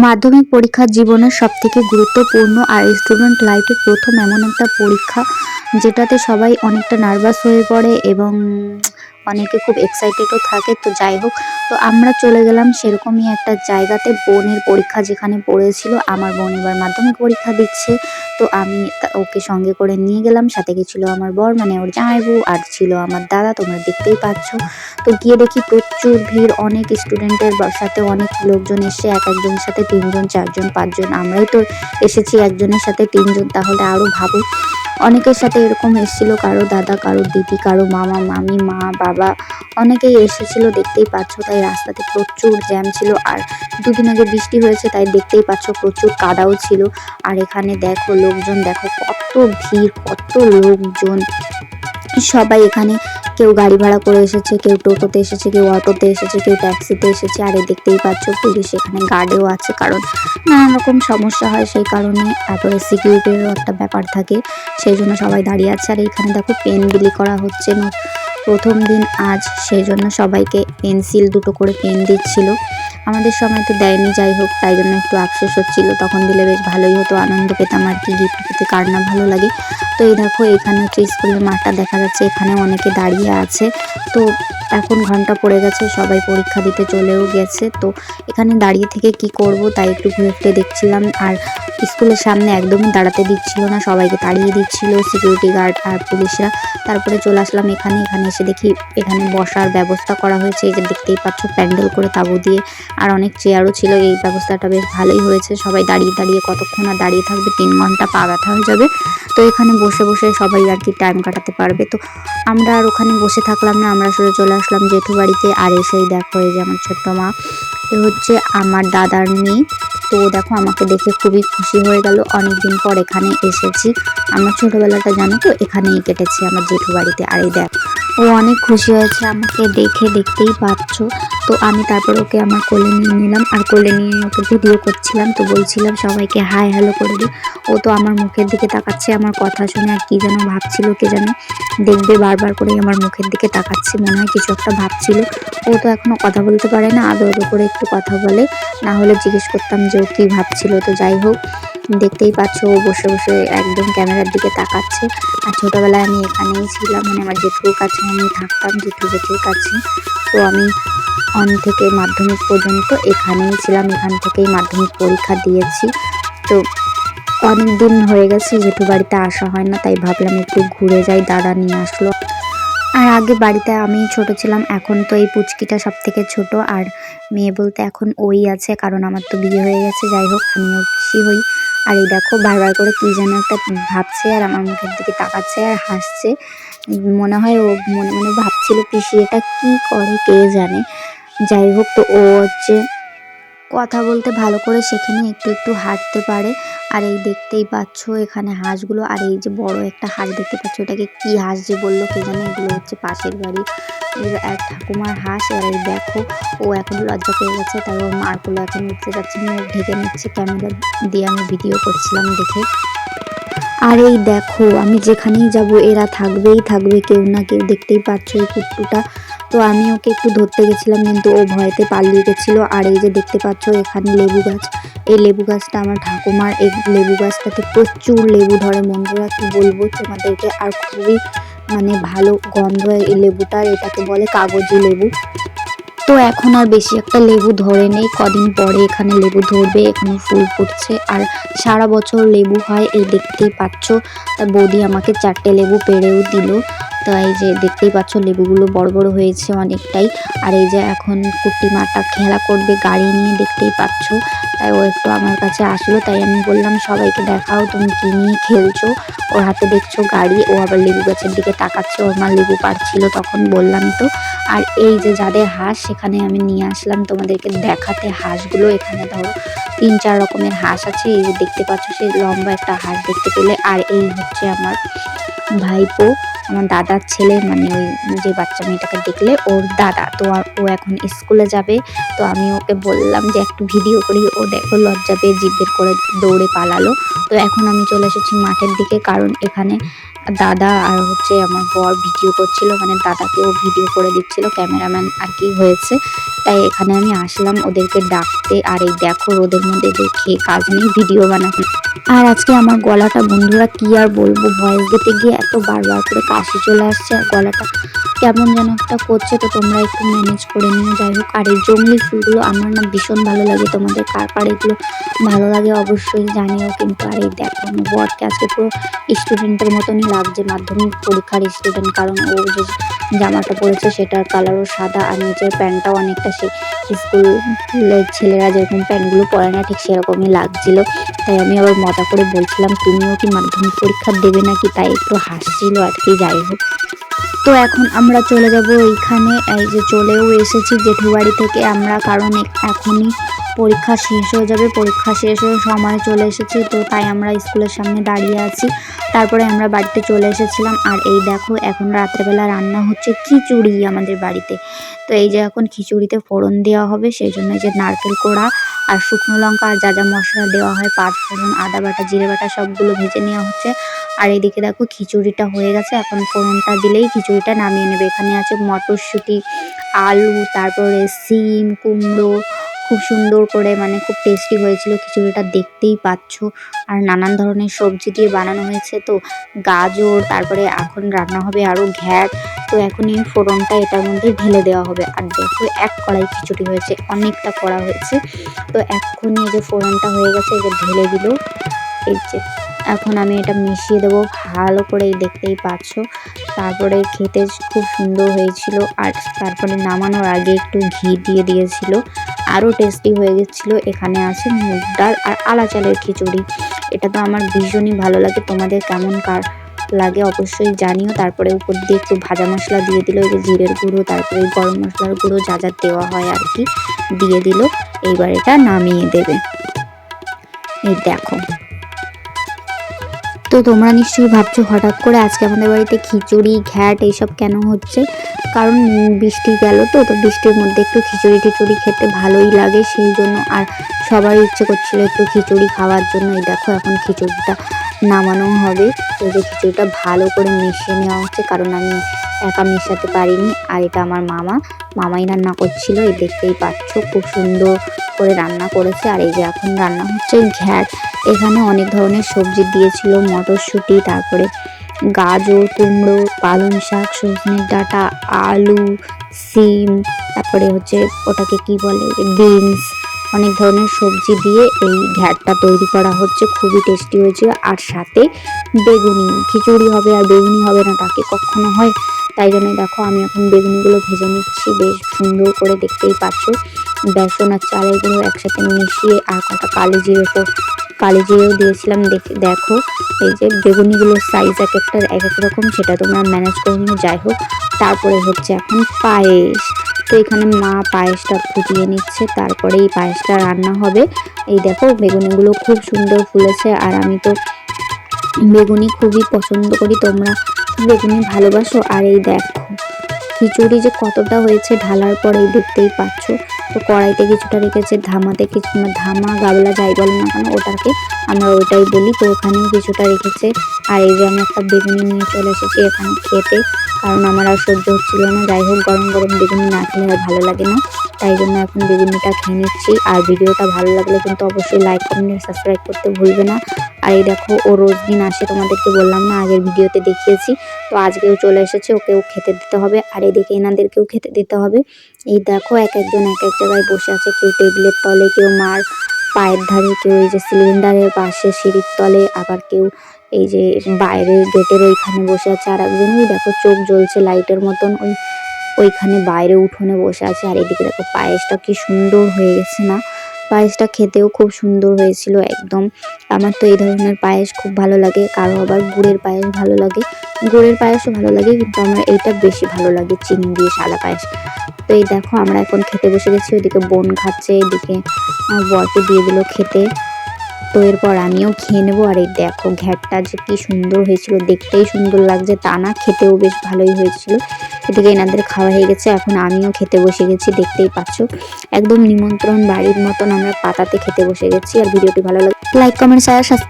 মাধ্যমিক পরীক্ষা জীবনের সব থেকে গুরুত্বপূর্ণ আর স্টুডেন্ট লাইফে প্রথম এমন একটা পরীক্ষা যেটাতে সবাই অনেকটা নার্ভাস হয়ে পড়ে এবং অনেকে খুব এক্সাইটেডও থাকে, তো যাই হোক তো আমরা চলে গেলাম সেরকমই একটা জায়গাতে। বোনের পরীক্ষা যেখানে পড়েছিল, আমার বোন এবার মাধ্যমিক পরীক্ষা দিচ্ছে। তো আমি ওকে সঙ্গে করে নিয়ে গেলাম, সাথে গেছিল আমার বর মানে ওর জামাইবু, আর ছিল আমার দাদা, তোমরা দেখতেই পাচ্ছ। তো গিয়ে দেখি প্রচুর ভিড়, অনেক স্টুডেন্টের সাথে অনেক লোকজন এসে এক একজনের সাথে তিনজন, চারজন, পাঁচজন, আমরাই তো এসেছি একজনের সাথে তিনজন, তাহলে আরও ভাবো। অনেকের সাথে এরকম এসেছিল, কারও দাদা, কারও দিদি, কারও মামা, মামি, মা, বাবা। অনেকেই এসেছিল, দেখতেই পাচ্ছ, তাই রাস্তাতে প্রচুর জ্যাম ছিল। আর দুদিন আগে বৃষ্টি হয়েছে, তাই দেখতেই পাচ্ছ, প্রচুর কাদাও ছিল। আর এখানে দেখো, লোকজন, দেখো কত ভিড়, কত লোকজন। সবাই এখানে কেউ গাড়ি ভাড়া করে এসেছে, কেউ টোটোতে এসেছে, কেউ অটোতে এসেছে, কেউ ট্যাক্সিতে এসেছে। আর দেখতেই পাচ্ছ পুলিশ, এখানে গার্ডেও আছে কারণ নানান রকম সমস্যা হয় সেই কারণে তারপরে সিকিউরিটিরও একটা ব্যাপার থাকে। সেই জন্য সবাই দাঁড়িয়ে আছে। আর এখানে দেখো পেন বিলি করা হচ্ছে প্রথম দিন আজ সেই জন্য সবাইকে পেন্সিল দুটো করে পেন দিচ্ছিল। আমাদের সময় তো দেয়নি, যাই হোক, তাই জন্য একটু আফসোস হচ্ছিল। তখন দিলে বেশ ভালোই হতো, আনন্দ পেতাম আর কি গিফট পেতে কার না ভালো লাগে। তো এই দেখো, এখানে হচ্ছে স্কুলের মাঠটা দেখা যাচ্ছে, এখানে অনেকে দাঁড়িয়ে আছে। তো এখন ঘণ্টা পড়ে গেছে, সবাই পরীক্ষা দিতে চলেও গেছে। তো এখানে দাঁড়িয়ে থেকে কি করব, তাই একটু ঘুরে ফিরে দেখছিলাম। আর স্কুলের সামনে একদমই দাঁড়াতে দিচ্ছিল না, সবাইকে তাড়িয়ে দিচ্ছিল সিকিউরিটি গার্ড আর পুলিশরা। তারপরে চলে আসলাম এখানে এখানে এসে দেখি এখানে বসার ব্যবস্থা করা হয়েছে যে দেখতেই পাচ্ছ প্যান্ডেল করে তাবু দিয়ে। আর অনেক চেয়ারও ছিল, এই ব্যবস্থাটা বেশ ভালোই হয়েছে, সবাই দাঁড়িয়ে দাঁড়িয়ে কতক্ষণ আর দাঁড়িয়ে থাকবে তিন ঘণ্টা পা ব্যথা হয়ে যাবে। তো এখানে বসে বসে সবাই আর কি টাইম কাটাতে পারবে। তো আমরা আর ওখানে বসে থাকলাম না, আমরা সরে চলে আসলাম জেঠু বাড়িতে। আর এসেই দেখো এই যে আমার ছোট্ট মা, এ হচ্ছে আমার দাদার মেয়ে। তো দেখো, আমাকে দেখে খুবই খুশি হয়ে গেল। অনেকদিন পর এখানে এসেছি। আমার ছোটবেলাটা জানো তো, এখানেই কেটেছে আমার জেঠু বাড়িতে। আর এই দেখ, ও অনেক খুশি হয়েছে আমাকে দেখে, দেখতেই পাচ্ছ। তো আমি তারপর ওকে আমার কোলে নিয়ে নিলাম আর কোলে নিয়ে ওকে ভিডিও করছিলাম তো বলছিলাম, সবাইকে হাই, হ্যালো করে দিই ও তো আমার মুখের দিকে তাকাচ্ছে, আমার কথা শুনে আর কি যেন ভাবছিল, কে জানে দেখবে বারবার করে আমার মুখের দিকে তাকাচ্ছে, মনে হয় কিছু একটা ভাবছিল। ও তো এখনও কথা বলতে পারে না, আদো আদো করে একটু কথা বলে, না হলে জিজ্ঞেস করতাম যে ও কী ভাবছিল। তো যাই হোক, দেখতেই পাচ্ছ ও বসে বসে একদম ক্যামেরার দিকে তাকাচ্ছে। আর ছোটোবেলায় আমি এখানেই ছিলাম মানে আমার জেঠুর কাছে আমি থাকতাম, জেঠু জেঠুর কাছে। তো আমি অন থেকে মাধ্যমিক পর্যন্ত এখানেই ছিলাম, এখান থেকেই মাধ্যমিক পরীক্ষা দিয়েছি। তো অনেক দিন হয়ে গেছে জেঠু বাড়িতে আসা হয় না, তাই ভাবলাম একটু ঘুরে যাই, দাদা নিয়ে আসলো। আর আগে বাড়িতে আমি ছোট ছিলাম, এখন তো এই পুচকিটা সব থেকে ছোট, আর মেয়ে বলতে এখন ওই আছে, কারণ আমার তো বিয়ে হয়ে গেছে, যাই হোক, আমিও খুশি হই। আর এই দেখো, বারবার করে কি যেন একটা ভাবছে, আর আমার মুখের দিকে তাকাচ্ছে আর হাসছে। মনে হয় ও মনে মনে ভাবছিল, পিসি এটা কী করে, কে জানে? যাই হোক তো ও হচ্ছে কথা বলতে ভালো করে সেখানে একটু একটু হাঁটতে পারে। আর এই দেখতেই পাচ্ছ এখানে হাঁসগুলো, আর এই যে বড় একটা হাঁস দেখতে পাচ্ছ, এটাকে কি হাঁস যে বলল কে জানে, এগুলো হচ্ছে পাশের বাড়ি। এক ঠাকুমার হাঁস, আর এই দেখো, ও এখন লজ্জা পেয়ে গেছে, তাই ওর মারগুলো এখন উঠতে যাচ্ছে মুখ ঢেকে নিচ্ছে ক্যামেরা দিয়ে আমি ভিডিও করছিলাম দেখে। আর এই দেখো, আমি যেখানেই যাব, এরা থাকবেই থাকবে, কেউ না কেউ দেখতেই পাচ্ছ এই কুট্টুটা। তো আমি ওকে একটু ধরতে গেছিলাম, কিন্তু ও ভয়তে পালিয়ে গেছিল। আর এই যে দেখতে পাচ্ছ, এখানে লেবু গাছ। এই লেবু গাছটা আমার ঠাকুমার। এই লেবু গাছটাতে প্রচুর লেবু ধরে বন্ধুরা, কি বলব তোমাদেরকে? আর খুবই মানে ভালো গন্ধ এই লেবুটার এটাকে বলে কাগজি লেবু। তো এখন আর বেশি একটা লেবু ধরে নেই। কদিন পরে এখানে লেবু ধরবে, এখানে ফুল ফুটছে। আর সারা বছর লেবু হয়, এই দেখতেই পাচ্ছ। তা বৌদি আমাকে চারটে লেবু পেড়েও দিল। তো এই যে দেখতেই পাচ্ছ, লেবুগুলো বড় বড় হয়েছে অনেকটাই। আর এই যে এখন কুট্টি মাটা খেলা করবে গাড়ি নিয়ে দেখতেই পাচ্ছ। তাই ও একটু আমার কাছে আসলো, তাই আমি বললাম, সবাইকে দেখাও, তুমি কি নিয়ে খেলছো? ওর হাতে দেখছ গাড়ি, ও আবার লেবু গাছের দিকে তাকাচ্ছে, ওর মা লেবু পাড়ছিল তখন বললাম তো। আর এই যে যাদের হাঁস, সেখানে আমি নিয়ে আসলাম তোমাদেরকে দেখাতে হাঁসগুলো। এখানে ধরো তিন চার রকমের হাঁস আছে, এই যে দেখতে পাচ্ছ সেই লম্বা একটা হাঁস দেখতে পেলে। আর এই হচ্ছে আমার ভাইপো। আমার দাদার ছেলে মানে ওই যে বাচ্চা মেয়েটাকে দেখলে ওর দাদা। তো ও এখন স্কুলে যাবে, তো আমি ওকে বললাম যে একটু ভিডিও করি, ও দেখো লজ্জা পেয়ে জিদ্দের করে দৌড়ে পালালো। তো এখন আমি চলে এসেছি মাঠের দিকে, কারণ এখানে দাদা আর হচ্ছে আমার বর ভিডিও করছিল মানে দাদাকেও ভিডিও করে দিচ্ছিল, ক্যামেরাম্যান আর কি হয়েছে। তাই এখানে আমি আসলাম, ওদেরকে ডাকতে, আর এই দেখো রোদের মধ্যে দেখে কাজ নেই, ভিডিও বানাতে। আর আজকে আমার গলাটা বন্ধুরা কি আর বলব, ভয়েস দিতে গিয়ে এত বারবার করে কাশি চলে আসছে আর গলাটা কেমন যেন একটা করছে তো তোমরা একটু ম্যানেজ করে নিও। যাই হোক, আর এই জঙ্গলি ফুলগুলো আমার না ভীষণ ভালো লাগে। তোমাদের কার কার এগুলো ভালো লাগে অবশ্যই জানিও। কিন্তু আর এই দেখো, আমার বরকে আজকে পুরো স্টুডেন্টের মতনই লাগছে, মাধ্যমিক পরীক্ষার স্টুডেন্ট কারণ ও যে জামাটা পরেছে সেটার কালারও সাদা আর নিচের প্যান্টটাও অনেকটা সেই স্কুলের ছেলেরা যেরকম প্যান্টগুলো পরে না, ঠিক সেরকমই লাগছিল। তাই আমি আবার মজা করে বলছিলাম, তুমিও কি মাধ্যমিক পরীক্ষা দেবে নাকি? তাই একটু হাসছিল আর কি, যাই হোক। তো এখন আমরা চলে যাব এইখানে। এই যে চলেও এসেছি জেঠুবাড়ি থেকে। আমরা কারণ এখনই পরীক্ষা শেষ হয়ে যাবে। পরীক্ষা শেষ হয়ে সময় চলে এসেছে, তো তাই আমরা স্কুলের সামনে দাঁড়িয়ে আছি। তারপরে আমরা বাড়িতে চলে এসেছিলাম। আর এই দেখো, এখন রাত্রেবেলা রান্না হচ্ছে খিচুড়ি আমাদের বাড়িতে। তো এই যে এখন খিচুড়িতে ফোড়ন দেওয়া হবে, সেই জন্য যে নারকেল কোড়া আর শুকনো লঙ্কা আর যা যা মশলা দেওয়া হয় পাঁচ ফোড়ন, আদা বাটা, জিরে বাটা সবগুলো ভেজে নেওয়া হচ্ছে। আর এদিকে দেখো খিচুড়িটা হয়ে গেছে, এখন ফোড়নটা দিলেই খিচুড়িটা নামিয়ে নেবে। এখানে আছে মটরশুঁটি, আলু, তারপরে সিম, কুমড়ো খুব সুন্দর করে মানে খুব টেস্টি হয়েছিল। খিচুড়িটা দেখতেই পাচ্ছ। আর নানান ধরনের সবজি দিয়ে বানানো হয়েছে। তো গাজর, তারপরে এখন রান্না হবে আরও ঘ্যাট। তো এখন এই ফোড়নটা এটার মধ্যে ঢেলে দেওয়া হবে। আর দেখো, এক কড়াই খিচুড়ি হয়েছে, অনেকটা কড়া হয়েছে। তো এক্ষুনি এই যে ফোড়নটা হয়ে গেছে, এই যে ঢেলে দিল। এই যে এখন আমি এটা মিশিয়ে দেবো। ভালো করে দেখতেই পাচ্ছ। তারপরে খেতে খুব সুন্দর হয়েছিল। আর তারপরে নামানোর আগে একটু ঘি দিয়ে দিয়েছিল। আরও টেস্টি হয়ে গেছিল। এখানে আছে মুগ ডাল আর আলা চালের খিচুড়ি। এটা তো আমার ভীষণই ভালো লাগে। তোমাদের কেমন কার লাগে অবশ্যই জানিও। তারপরে উপর দিয়ে একটু ভাজা মশলা দিয়ে দিল। এই যে জিরের গুঁড়ো, তারপরে গরম মশলার গুঁড়ো যা যা দেওয়া হয় আর কি, দিয়ে দিল। এইবার এটা নামিয়ে দেবে। এই দেখো। তো তোমরা নিশ্চয়ই ভাবছ হঠাৎ করে আজকে আমাদের বাড়িতে খিচুড়ি, ঘ্যাট এইসব কেন হচ্ছে? কারণ বৃষ্টি গেল তো তো বৃষ্টির মধ্যে একটু খিচুড়ি টিচুড়ি খেতে ভালোই লাগে, সেই জন্য আর সবারই ইচ্ছে করছিল একটু খিচুড়ি খাওয়ার জন্য। এই দেখো এখন খিচুড়িটা নামানো হবে। তো যে খিচুড়িটা ভালো করে মিশিয়ে নেওয়া হচ্ছে, কারণ আমি একা মেশাতে পারিনি। আর এটা আমার মামা। মামাই রান্না করছিল, এই দেখতেই পাচ্ছ, খুব সুন্দর করে রান্না করেছে। আর এই যে এখন রান্না হচ্ছে ঘ্যাট। এখানে অনেক ধরনের সবজি দিয়েছিল, মটরশুঁটি, তারপরে গাজর, কুমড়ো, পালং শাক, সজনের ডাঁটা, আলু, সিম, তারপরে হচ্ছে ওটাকে কি বলে, বিনস, অনেক ধরনের সবজি দিয়ে এই ঘ্যাটটা তৈরি করা হচ্ছে। খুবই টেস্টি হয়েছিল। আর সাথে বেগুনি, খিচুড়ি হবে আর বেগুনি হবে না, তাকে কখনো হয়। তাই জন্য দেখো, আমি এখন বেগুনিগুলো ভেজে নিচ্ছি। বেশ সুন্দর করে দেখতেই পাচ্ছ। বেসন আর চালের গুঁড়ো একসাথে মিশিয়ে আর কটা কালি জিরে কালি জিরেও দিয়েছিলাম, দেখে, দেখো। এই যে বেগুনিগুলোর সাইজ এক একটা, এক এক রকম, সেটা তোমরা ম্যানেজ করে নিও, যাই হোক। তারপরে হচ্ছে এখন পায়েস। তো এখানে মা পায়েসটা ফুটিয়ে নিচ্ছে, তারপরে এই পায়েসটা রান্না হবে। এই দেখো, বেগুনিগুলো খুব সুন্দর ফুলেছে, আর আমি তো বেগুনি খুবই পছন্দ করি, তোমরা বেগুনি ভালোবাসো। আর এই দেখো, খিচুড়ি যে কতটা হয়েছে ঢালার পরেই দেখতেই পাচ্ছ। তো কড়াইতে কিছুটা রেখেছে, ধামাতে কিছু না ধামা গাবলা যাই বলো না কেন, ওটাকে আমরা ওটাই বলি। তো ওখানেও কিছুটা রেখেছে। আর এই যে আমি একটা বেগুনি নিয়ে চলে এসেছি এখানে খেতে। কারণ আমার আর সহ্য হচ্ছিল না। যাই হোক, গরম গরম বেগুনি না খেলে আর ভালো লাগে না। তাই জন্য এখন বেগুনিটা খেয়ে নিচ্ছি। আর ভিডিওটা ভালো লাগলে কিন্তু অবশ্যই লাইক কমেন্ট সাবস্ক্রাইব করতে ভুলবে না। আর এই দেখো, ও রোজ দিন আসে তোমাদেরকে বললাম না, আগের ভিডিওতে দেখিয়েছি। তো আজকেও চলে এসেছে ওকেও খেতে দিতে হবে। আর এদিকে এনাদেরকেও খেতে দিতে হবে। এই দেখো, এক একজন এক এক জায়গায় বসে আছে, কেউ টেবিলের তলে, কেউ মার পায়ের ধারে, কেউ এই যে সিলিন্ডারের পাশে, সিঁড়ির তলে, আবার কেউ এই যে বাইরে গেটের ওইখানে বসে আছে আর একজনই দেখো, চোখ জ্বলছে লাইটের মতন। ওই ওইখানে বাইরে উঠোনে বসে আছে। আর এদিকে দেখো পায়েসটা কি সুন্দর হয়ে গেছে না? পায়েসটা খেতেও খুব সুন্দর হয়েছিল একদম। আমার তো এই ধরনের পায়েস খুব ভালো লাগে। কারও আবার গুড়ের পায়েস ভালো লাগে। গুড়ের পায়েসও ভালো লাগে, কিন্তু আমার এইটা বেশি ভালো লাগে, চিনি দিয়ে সাদা পায়েস। তো এই দেখো আমরা এখন খেতে বসে গেছি। ওইদিকে বোন খাচ্ছে, এদিকে বরকে দিয়ে দিল খেতে। তো এরপর আমিও খেয়ে নেব। আর এই দেখো ঘ্যাটটা যে কি সুন্দর হয়েছিল, দেখতেই সুন্দর লাগছে। তা না, খেতেও বেশ ভালোই হয়েছিল। এদিকে এনাদের খাওয়া হয়ে গেছে, এখন আমিও খেতে বসে গেছি, দেখতেই পাচ্ছ। একদম নিমন্ত্রণ বাড়ির মতন আমরা পাতাতে খেতে বসে গেছি, আর ভিডিওটি ভালো লাগে লাইক কমেন্ট শেয়ার সাবস্ক্রাইব